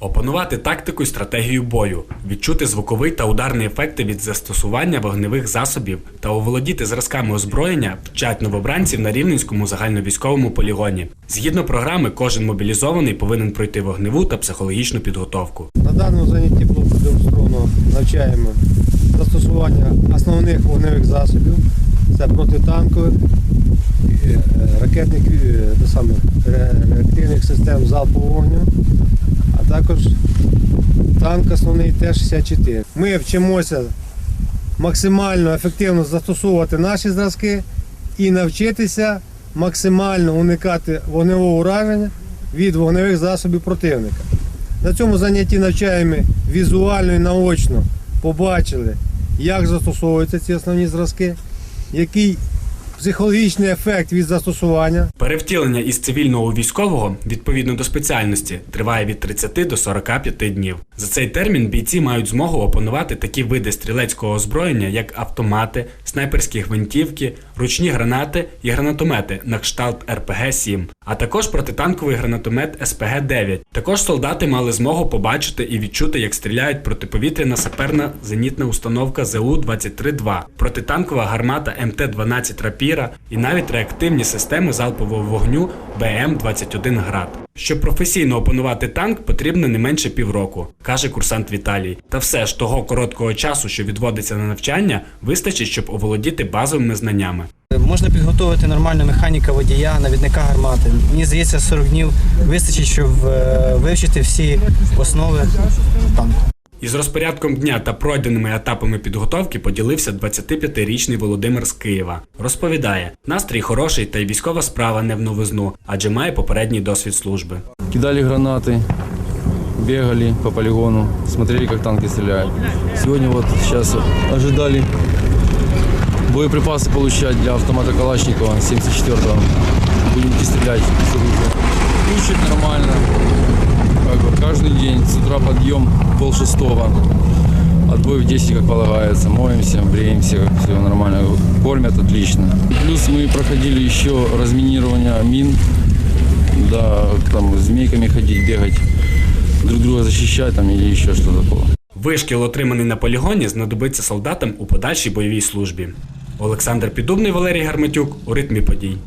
опанувати тактику і стратегію бою, відчути звуковий та ударний ефекти від застосування вогневих засобів та оволодіти зразками озброєння вчать новобранців на Рівненському загальновійськовому полігоні. Згідно програми, кожен мобілізований повинен пройти вогневу та психологічну підготовку. На даному занятті було продемонстровано навчаємо застосування основних вогневих засобів. Це протитанкових, е, ракетних е, саме, реактивних систем залпового вогню, а також танк основний Т-64. Ми вчимося максимально ефективно застосовувати наші зразки і навчитися максимально уникати вогневого ураження від вогневих засобів противника. На цьому занятті навчаємо візуально і наочно побачили, як застосовуються ці основні зразки, який психологічний ефект від застосування. Перевтілення із цивільного у військового відповідно до спеціальності триває від 30 до 45 днів. За цей термін бійці мають змогу опанувати такі види стрілецького озброєння, як автомати, снайперські гвинтівки, ручні гранати і гранатомети на кшталт РПГ-7, а також протитанковий гранатомет СПГ-9. Також солдати мали змогу побачити і відчути, як стріляють протиповітряна саперна зенітна установка ЗУ-23-2, протитанкова гармата МТ-12 Рапіра і навіть реактивні системи залпового вогню БМ-21 Град. Щоб професійно опанувати танк, потрібно не менше півроку, каже курсант Віталій. Та все ж того короткого часу, що відводиться на навчання, вистачить, щоб оволодіти базовими знаннями. Можна підготувати нормально механіка водія, навідника гармати. Мені здається, 40 днів вистачить, щоб е, вивчити всі основи танку. Із розпорядком дня та пройденими етапами підготовки поділився 25-річний Володимир з Києва. Розповідає, настрій хороший та й військова справа не в новизну, адже має попередній досвід служби. Кидали гранаты, бегали по полигону, смотрели, как танки стреляют. Сегодня вот сейчас ожидали боеприпасы получать для автомата Калашникова 74-го. Будем идти стрелять с оружия. Учат нормально. Как бы каждый день с утра подъем пол шестого. Отбой в 10, как полагается. Моемся, бреемся, все нормально. Кормят отлично. Плюс мы проходили еще разминирование мин. Да, там змейками ходить, бегать, друг друга защищать там или еще что-то такое. Вишкіл, отриманий на полігоні, знадобиться солдатам у подальшій бойовій службі. Олександр Підубний, Валерій Гарматюк у ритмі подій.